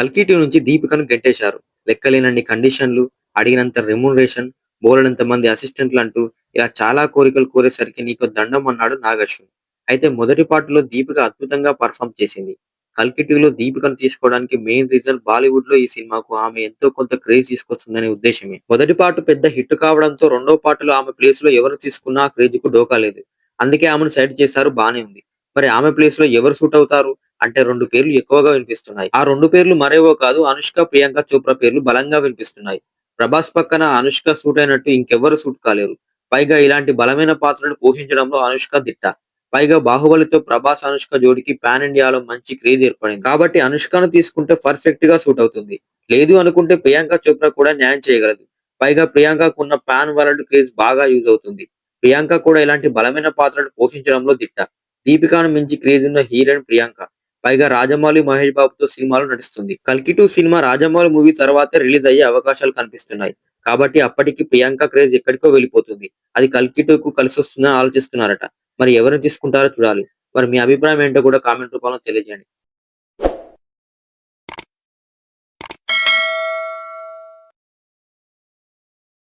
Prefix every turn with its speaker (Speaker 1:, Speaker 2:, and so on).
Speaker 1: కల్కిటి నుంచి దీపికను గెంటేశారు. లెక్కలేనన్ని కండిషన్లు అడిగినంత రెమ్యునరేషన్ బోలనంత మంది అసిస్టెంట్లు అంటూ ఇలా చాలా కోరికలు కోరేసరికి నీకు దండం అన్నాడు నాగశ్విన్. అయితే మొదటి పాటలో దీపిక అద్భుతంగా పర్ఫామ్ చేసింది. కల్కిటివ్లో దీపికను తీసుకోవడానికి మెయిన్ రీజన్ బాలీవుడ్లో ఈ సినిమాకు ఆమె ఎంతో కొంత క్రేజ్ తీసుకొస్తుందనే ఉద్దేశమే. మొదటి పాటు పెద్ద హిట్ కావడంతో రెండో పాటలో ఆమె ప్లేస్లో ఎవరు తీసుకున్నా ఆ క్రేజ్కు డోకా లేదు. అందుకే ఆమెను సైడ్ చేశారు బానే ఉంది. మరి ఆమె ప్లేస్లో ఎవరు సూట్ అవుతారు? అంటే రెండు పేర్లు ఎక్కువగా వినిపిస్తున్నాయి. ఆ రెండు పేర్లు మరేవో కాదు అనుష్క ప్రియాంక చోప్రా పేర్లు బలంగా వినిపిస్తున్నాయి. ప్రభాస్ పక్కన అనుష్క సూట్ అయినట్టు ఇంకెవ్వరు సూట్ కాలేరు. పైగా ఇలాంటి బలమైన పాత్రను పోషించడంలో అనుష్క దిట్ట. పైగా బాహుబలితో ప్రభాస్ అనుష్క జోడికి పాన్ ఇండియాలో మంచి క్రేజ్ ఏర్పడింది. కాబట్టి అనుష్కను తీసుకుంటే పర్ఫెక్ట్గా సూట్ అవుతుంది. లేదు అనుకుంటే ప్రియాంక చోప్రా కూడా న్యాయం చేయగలదు. పైగా ప్రియాంకకున్న పాన్ వరల్డ్ క్రేజ్ బాగా యూజ్ అవుతుంది. ప్రియాంక కూడా ఇలాంటి బలమైన పాత్రను పోషించడంలో దిట్ట. దీపికాను మించి క్రేజ్ ఉన్న హీరోయిన్ ప్రియాంక. పైగా రాజమౌళి మహేష్ బాబుతో సినిమాలు నటిస్తుంది. కల్కి టూ సినిమా రాజమౌళి మూవీ తర్వాతే రిలీజ్ అయ్యే అవకాశాలు కనిపిస్తున్నాయి. కాబట్టి అప్పటికి ప్రియాంక క్రేజ్ ఎక్కడికో వెళ్ళిపోతుంది. అది కల్కి టూ కు కలిసి వస్తుందని ఆలోచిస్తున్నారట. మరి ఎవరిని తీసుకుంటారో చూడాలి. మరి మీ అభిప్రాయం ఏంటో కూడా కామెంట్ రూపంలో తెలియజేయండి.